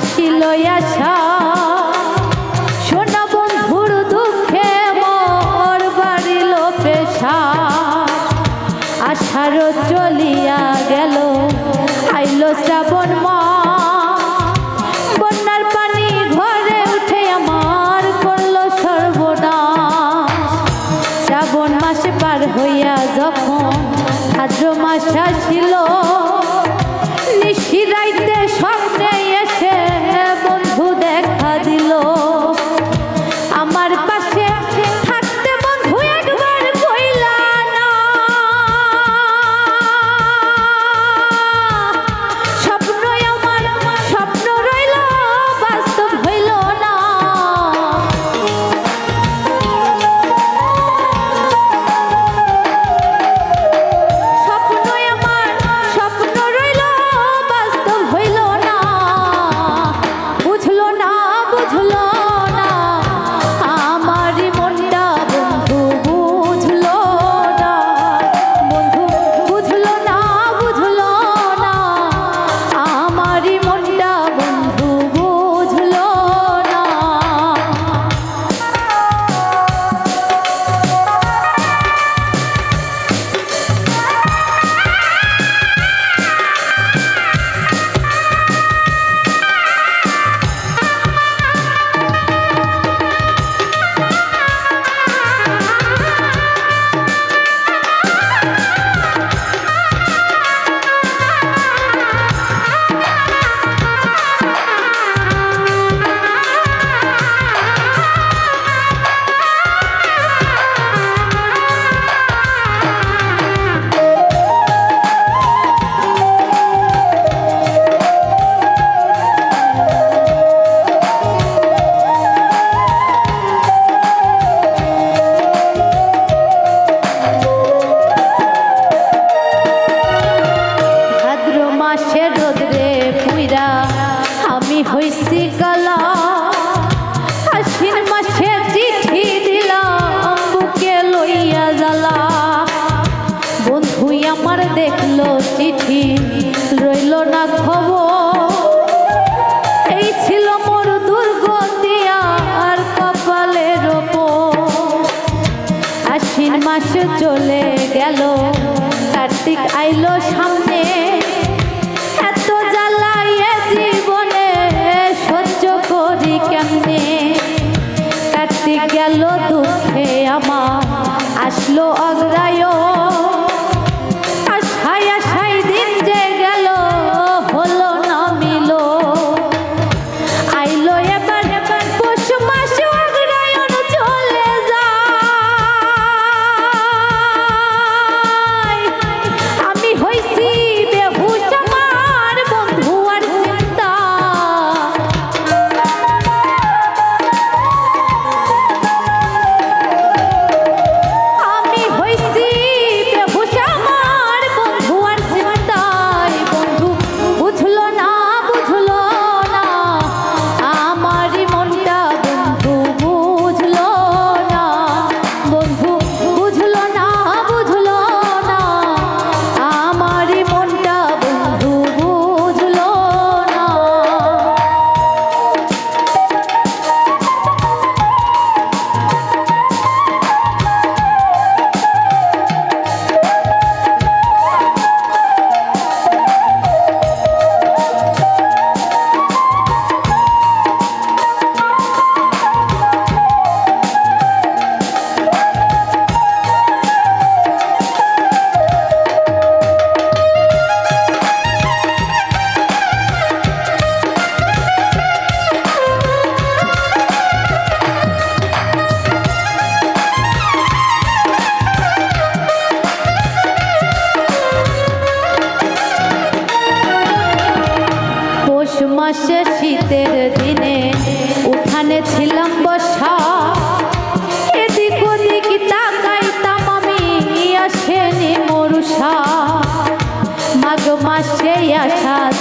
আসিল আশা সোনা বন্ধুর দুঃখে মর বাড়িল পেশা। আশারও চলিয়া গেল, আইল শ্রাবণ মা। বন্যার পানি ঘরে উঠে আমার করল সর্বনাশ। শ্রাবণ মাস পার হইয়া যখন ভাদ্র মাস আসিল সে রোদরে পুইরা আমি হইছি আশ্বিন মাসে চিঠি দিলাম, বুকে লইয়া জ্বালা। বন্ধুই আমার দেখল চিঠি, রইল না খবর। এই ছিল আর কপালের ওপর। চলে গেল। 아들